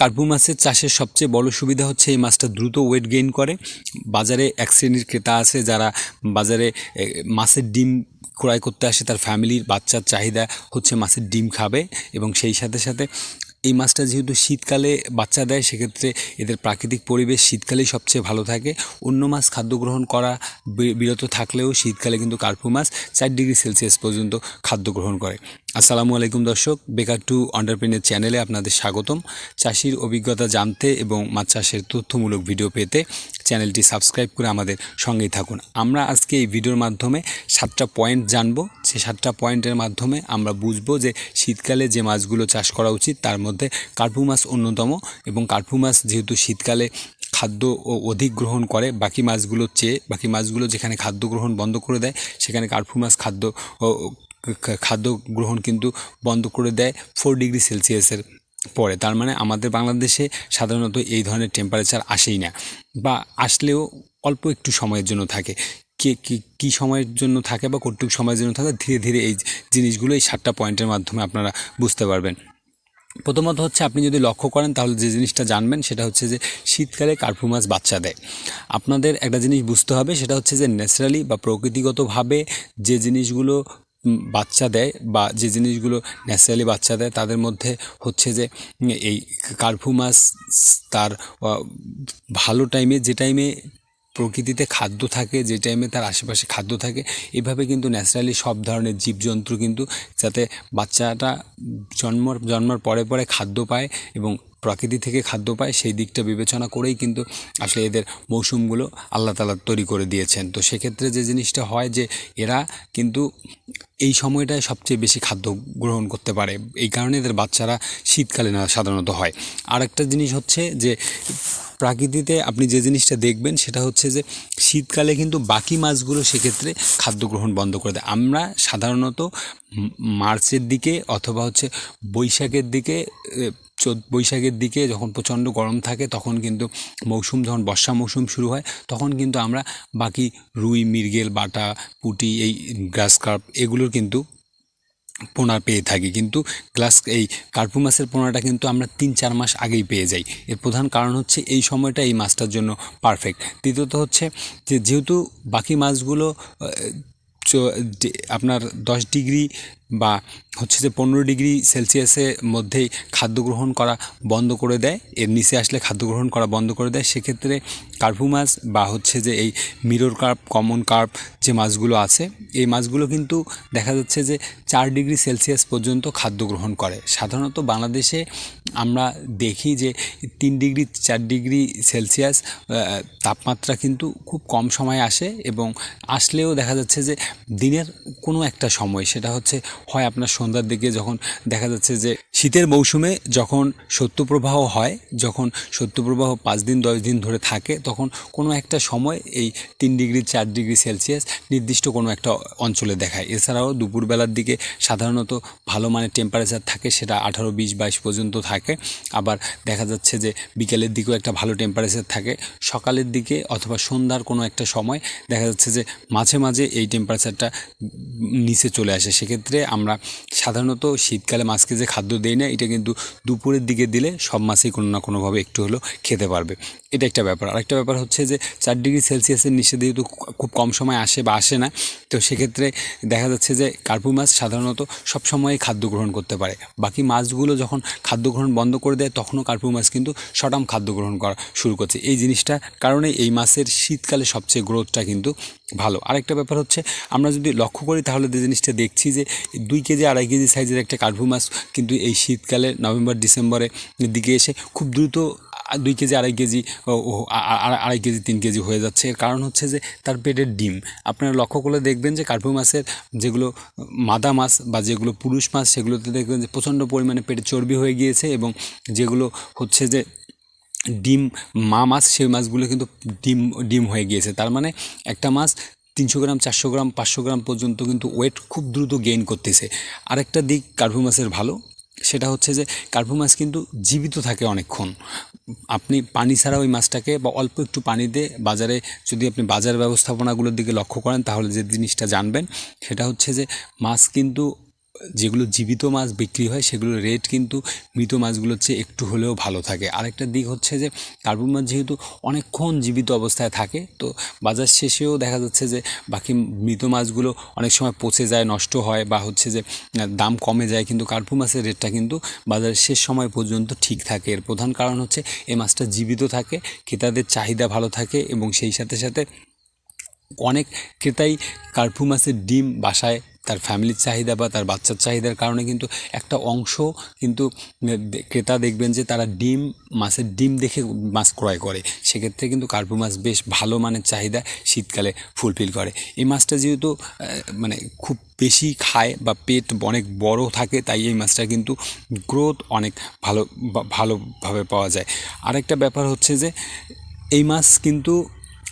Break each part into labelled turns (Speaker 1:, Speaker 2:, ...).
Speaker 1: কার্পু মাছের চাষের সবচেয়ে বড় সুবিধা হচ্ছে এই মাছটা দ্রুত ওয়েট গেইন করে। বাজারে এক শ্রেণির ক্রেতা আছে যারা বাজারে মাছের ডিম ক্রয় করতে আসে, তার ফ্যামিলির বাচ্চার চাহিদা হচ্ছে মাছের ডিম খাবে এবং সেই সাথে সাথে এই মাছটা যেহেতু শীতকালে বাচ্চা দেয়, সেক্ষেত্রে এদের প্রাকৃতিক পরিবেশ শীতকালেই সবচেয়ে ভালো থাকে। অন্য মাছ খাদ্য গ্রহণ করা বিরত থাকলেও শীতকালে কিন্তু কার্পু মাছ চার ডিগ্রি সেলসিয়াস পর্যন্ত খাদ্য গ্রহণ করে। আসসালামু আলাইকুম দর্শক, বেকার টু অন্টারপ্রিনের চ্যানেলে আপনাদের স্বাগতম। চাষির অভিজ্ঞতা জানতে এবং মাছ চাষের তথ্যমূলক ভিডিও পেতে চ্যানেলটি সাবস্ক্রাইব করে আমাদের সঙ্গেই থাকুন। আমরা আজকে এই ভিডিওর মাধ্যমে সাতটা পয়েন্ট জানব। সে সাতটা পয়েন্টের মাধ্যমে আমরা বুঝব যে শীতকালে যে মাছগুলো চাষ করা উচিত, তার মধ্যে কার্পু মাছ অন্যতম এবং কার্পু মাছ যেহেতু শীতকালে খাদ্য ও অধিক গ্রহণ করে, বাকি মাছগুলোর চেয়ে, বাকি মাছগুলো যেখানে খাদ্য গ্রহণ বন্ধ করে দেয়, সেখানে কার্পু মাছ খাদ্য খাদ্য গ্রহণ কিন্তু বন্ধ করে দেয় ফোর ডিগ্রি সেলসিয়াসের পরে। তার মানে আমাদের বাংলাদেশে সাধারণত এই ধরনের টেম্পারেচার আসেই না বা আসলেও অল্প একটু সময়ের জন্য থাকে। কে, কী কী সময়ের জন্য থাকে বা কতটুকু সময়ের জন্য থাকে, ধীরে ধীরে এই জিনিসগুলো এই সাতটা পয়েন্টের মাধ্যমে আপনারা বুঝতে পারবেন। প্রথমত হচ্ছে আপনি যদি লক্ষ্য করেন তাহলে যে জিনিসটা জানবেন সেটা হচ্ছে যে শীতকালে কার্পু মাছ বাচ্চা দেয়। আপনাদের একটা জিনিস বুঝতে হবে সেটা হচ্ছে যে ন্যাচারালি বা প্রকৃতিগতভাবে যে জিনিসগুলো বাচ্চা দেয় বা যে জিনিসগুলো ন্যাচারালি বাচ্চা দেয়, তাদের মধ্যে হচ্ছে যে এই কার্পু মাছ, তার ভালো টাইমে যে টাইমে প্রকৃতিতে খাদ্য থাকে, যে টাইমে তার আশেপাশে খাদ্য থাকে, এভাবে কিন্তু ন্যাচারালি সব ধরনের জীবজন্তু কিন্তু যাতে বাচ্চাটা জন্ম জন্মার পরে পরে খাদ্য পায় এবং প্রকৃতি থেকে খাদ্য পায়, সেই দিকটা বিবেচনা করেই কিন্তু আসলে এদের মৌসুমগুলো আল্লাহ তালা তৈরি করে দিয়েছেন। তো সেক্ষেত্রে যে জিনিসটা হয় যে এরা কিন্তু এই সময়টায় সবচেয়ে বেশি খাদ্য গ্রহণ করতে পারে। এই কারণে এদের বাচ্চারা শীতকালে না সাধারণত হয়। আর একটা জিনিস হচ্ছে যে প্রাকৃতিতে আপনি যে জিনিসটা দেখবেন সেটা হচ্ছে যে শীতকালে কিন্তু বাকি মাছগুলো সেক্ষেত্রে খাদ্য গ্রহণ বন্ধ করে দেয়। আমরা সাধারণত মার্চের দিকে অথবা হচ্ছে বৈশাখের দিকে চোদ্দ বৈশাখের দিকে যখন প্রচণ্ড গরম থাকে, তখন কিন্তু মৌসুম, যখন বর্ষা মৌসুম শুরু হয়, তখন কিন্তু আমরা বাকি রুই, মৃগেল, বাটা, পুঁটি, এই গ্রাস কার্প এগুলোর কিন্তু পোনা পেয়ে থাকি। কিন্তু গ্লাস এই কার্পু মাছের পোনাটা কিন্তু আমরা তিন, চার মাস আগেই পেয়ে যাই। এর প্রধান কারণ হচ্ছে এই সময়টা এই মাছটার জন্য পারফেক্ট তৃতীয়ত হচ্ছে যে, যেহেতু বাকি মাছগুলো আপনার দশ ডিগ্রি বা হচ্ছে যে পনেরো ডিগ্রি সেলসিয়াসের মধ্যেই খাদ্য গ্রহণ করা বন্ধ করে দেয়, এর নিচে আসলে খাদ্য গ্রহণ করা বন্ধ করে দেয়, সেক্ষেত্রে কার্ভু মাছ বা হচ্ছে যে এই মিরর কার্প, কমন কার্প যে মাছগুলো আছে, এই মাছগুলো কিন্তু দেখা যাচ্ছে যে চার ডিগ্রি সেলসিয়াস পর্যন্ত খাদ্য গ্রহণ করে। সাধারণত বাংলাদেশে আমরা দেখি যে তিন ডিগ্রি, চার ডিগ্রি সেলসিয়াস তাপমাত্রা কিন্তু খুব কম সময় আসে এবং আসলেও দেখা যাচ্ছে যে দিনের কোনো একটা সময়, সেটা হচ্ছে হয় আপনার সন্ধ্যার দিকে যখন দেখা যাচ্ছে যে শীতের মৌসুমে যখন শৈত্যপ্রবাহ হয়, যখন শৈত্যপ্রবাহ পাঁচ দিন, দশ দিন ধরে থাকে, তখন কোনো একটা সময় এই তিন ডিগ্রি, চার ডিগ্রি সেলসিয়াস নির্দিষ্ট কোনো একটা অঞ্চলে দেখায়। এছাড়াও দুপুরবেলার দিকে সাধারণত ভালো মানের টেম্পারেচার থাকে, সেটা আঠারো, বিশ, বাইশ পর্যন্ত থাকে। আবার দেখা যাচ্ছে যে বিকেলের দিকেও একটা ভালো টেম্পারেচার থাকে। সকালের দিকে অথবা সন্ধ্যার কোনো একটা সময় দেখা যাচ্ছে যে মাঝে মাঝে এই টেম্পারেচারটা নিচে চলে আসে। সেক্ষেত্রে আমরা সাধারণত শীতকালে মাছকে যে খাদ্য দেই না, এটা কিন্তু দুপুরের দিকে দিলে সব মাছই কোনো না কোনোভাবে একটু হলেও খেতে পারবে। এটা একটা ব্যাপার। আরেকটা ব্যাপার হচ্ছে যে, চার ডিগ্রি সেলসিয়াসের নিচে যেহেতু খুব কম সময় আসে বা আসে না। তো সেক্ষেত্রে দেখা যাচ্ছে যে, কার্পু মাছ সাধারণত সব সময় খাদ্য গ্রহণ করতে পারে। বাকি মাছগুলো যখন খাদ্য গ্রহণ বন্ধ করে দেয়, তখনও কার্পু মাছ কিন্তু সটাম খাদ্য গ্রহণ করা শুরু করছে। এই জিনিসটা কারণে এই মাছের শীতকালে সবচেয়ে গ্রোথটা কিন্তু ভালো। আরেকটা ব্যাপার হচ্ছে, আমরা যদি লক্ষ্য করি, তাহলে যে জিনিসটা দেখছি যে, দুই কেজি, আড়াই কেজি সাইজের একটা কার্পু মাছ কিন্তু এই শীতকালে নভেম্বর, ডিসেম্বরের দিকে এসে খুব দ্রুত দুই কেজি, আড়াই কেজি আড়াই কেজি, তিন কেজি হয়ে যাচ্ছে। এর কারণ হচ্ছে যে তার পেটের ডিম। আপনারা লক্ষ্য করলে দেখবেন যে কার্পু মাছের যেগুলো, মাদা মাছ বা যেগুলো পুরুষ মাছ, সেগুলোতে দেখবেন যে প্রচণ্ড পরিমাণে পেটে চর্বি হয়ে গিয়েছে এবং যেগুলো হচ্ছে যে ডিম, মা মাছ, সেই মাছগুলো কিন্তু ডিম ডিম হয়ে গিয়েছে। তার মানে একটা মাছ তিনশো গ্রাম, চারশো গ্রাম, পাঁচশো গ্রাম পর্যন্ত কিন্তু ওয়েট খুব দ্রুত গেইন করতেছে। আরেকটা দিক কার্পু মাছের ভালো সেটা হচ্ছে যে কার্পু মাছ কিন্তু জীবিত থাকে অনেকক্ষণ। আপনি পানি ছাড়া ওই মাছটাকে বা অল্প একটু পানি দিয়ে বাজারে যদি আপনি বাজার ব্যবস্থাপনাগুলোর দিকে লক্ষ্য করেন, তাহলে যে জিনিসটা জানবেন, সেটা হচ্ছে যে মাছ কিন্তু যেগুলো জীবিত মাছ বিক্রি হয়, সেগুলোর রেট কিন্তু মৃত মাছগুলোর চেয়ে একটু হলেও ভালো থাকে। আরেকটা দিক হচ্ছে যে কার্পু মাছ যেহেতু অনেকক্ষণ জীবিত অবস্থায় থাকে, তো বাজার শেষেও দেখা যাচ্ছে যে, বাকি মৃত মাছগুলো অনেক সময় পচে যায়, নষ্ট হয় বা হচ্ছে যে, দাম কমে যায়, কিন্তু কার্পু মাছের রেটটা কিন্তু বাজারের শেষ সময় পর্যন্ত ঠিক থাকে। এর প্রধান কারণ হচ্ছে, এই মাছটা জীবিত থাকে, ক্রেতাদের চাহিদা ভালো থাকে এবং সেই সাথে সাথে অনেক ক্রেতাই কার্পু মাছের ডিম বাসায় তার ফ্যামিলির চাহিদা বা তার বাচ্চার চাহিদার কারণে কিন্তু একটা অংশ কিন্তু ক্রেতা দেখবেন যে তারা ডিম, মাছের ডিম দেখে মাছ ক্রয় করে। সেক্ষেত্রে কিন্তু কার্পু মাছ বেশ ভালো মানের চাহিদা শীতকালে ফুলফিল করে। এই মাছটা যেহেতু মানে খুব বেশি খায় বা পেট অনেক বড় থাকে, তাই এই মাছটা কিন্তু গ্রোথ অনেক ভালো ভালোভাবে পাওয়া যায়। আরেকটা ব্যাপার হচ্ছে যে, এই মাছ কিন্তু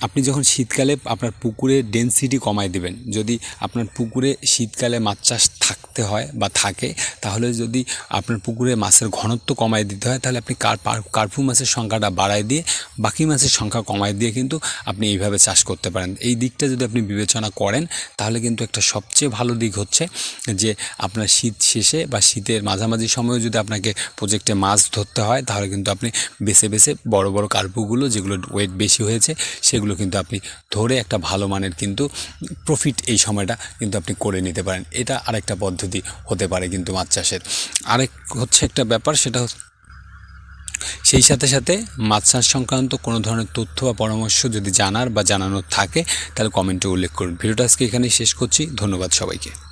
Speaker 1: আপনি যখন শীতকালে আপনার পুকুরে ডেনসিটি কমায় দেবেন, যদি আপনার পুকুরে শীতকালে মাছ চাষ থাকতে হয় বা থাকে, তাহলে যদি আপনার পুকুরে মাছের ঘনত্ব কমায় দিতে হয়, তাহলে আপনি কার কার্পু মাছের সংখ্যাটা বাড়ায় দিয়ে বাকি মাছের সংখ্যা কমায় দিয়ে কিন্তু আপনি এইভাবে চাষ করতে পারেন। এই দিকটা যদি আপনি বিবেচনা করেন, তাহলে কিন্তু একটা সবচেয়ে ভালো দিক হচ্ছে যে আপনার শীত শেষে বা শীতের মাঝামাঝি সময়ে যদি আপনাকে প্রজেক্টে মাছ ধরতে হয়, তাহলে কিন্তু আপনি বেছে বেছে বড় বড় কার্পুগুলো যেগুলো ওয়েট বেশি হয়েছে, সেগুলো কিন্তু আপনি ধরে একটা ভালো মানের কিন্তু প্রফিট এই সময়টা কিন্তু আপনি করে নিতে পারেন। এটা আরেকটা পদ্ধতি হতে পারে কিন্তু মাছ চাষের। আরেক হচ্ছে একটা ব্যাপার, সেটা সেই সাথে সাথে মাছ চাষ সংক্রান্ত কোনো ধরনের তথ্য বা পরামর্শ যদি জানার বা জানানোর থাকে, তাহলে কমেন্টে উল্লেখ করুন। ভিডিওটা আজকে এখানেই শেষ করছি। ধন্যবাদ সবাইকে।